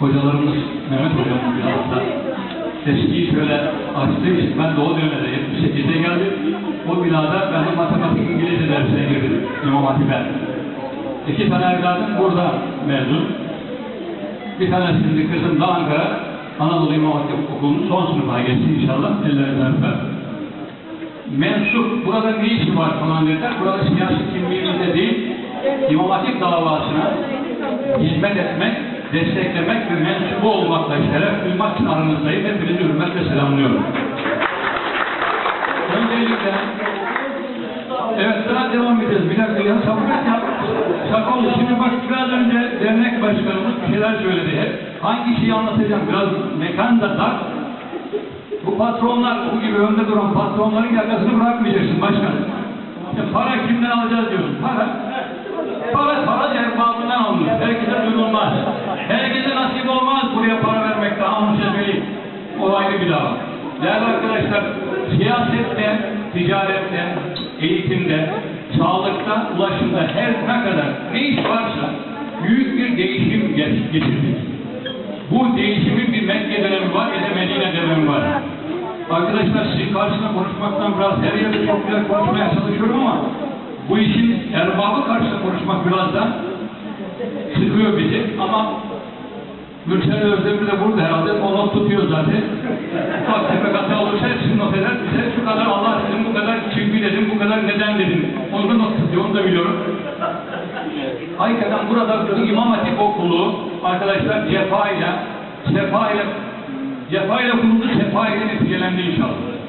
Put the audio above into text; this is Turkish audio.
hocalarımız, Mehmet hocamız biraz da eskiyi şöyle açtığı için ben de o dönemde 78'de geldim. O binada ben de matematik İngilizce dersine girdim. İmam Hatip'e. İki tane evladım burada mezun. Bir tanesinin kızım da Ankara Anadolu İmam Hatip Okulu'nun son sınıfına geçti inşallah. Ellerinden öper. Mensup, burada ne işi var falan dediler. Burada siyasi kimliğimizde değil, İmam Hatip davasına hizmet etmek, desteklemek ve mensubu olmakla şeref duymak için aranızdayım. Hepinizi hürmetle selamlıyorum. Öncelikle Evet sıra devam edeceğiz. Bir dakika ya sabır et ya. Sakal şimdi bak biraz önce dernek başkanımız bir şeyler söyledi. Hangi şeyi anlatacağım? Biraz mekan da dar. Bu patronlar, bu gibi önde duran patronların yakasını bırakmayacaksın başkan. İşte para kimden alacağız diyorsun. Para, arkadaşlar, siyasette, ticarette, eğitimde, sağlıkta, ulaşımda her ne kadar ne iş varsa büyük bir değişim geç- geçirdik. Bu değişimin bir Mekke dönemi var, bir de Medine dönemi var. Arkadaşlar sizin karşısında konuşmaktan biraz her yerde çok güzel konuşmaya çalışıyorum ama bu işin erbabı karşısında konuşmak biraz da sıkıyor bizi ama Mürsel Özdemir de burada herhalde o not tutuyor zaten. Kadar neden dedim. Onu da not tutuyor, onu da biliyorum. Hakikaten burada bu İmam Hatip Okulu arkadaşlar cefa ile, sefa ile, cefa ile kuruldu, sefa ile neticelendi inşallah.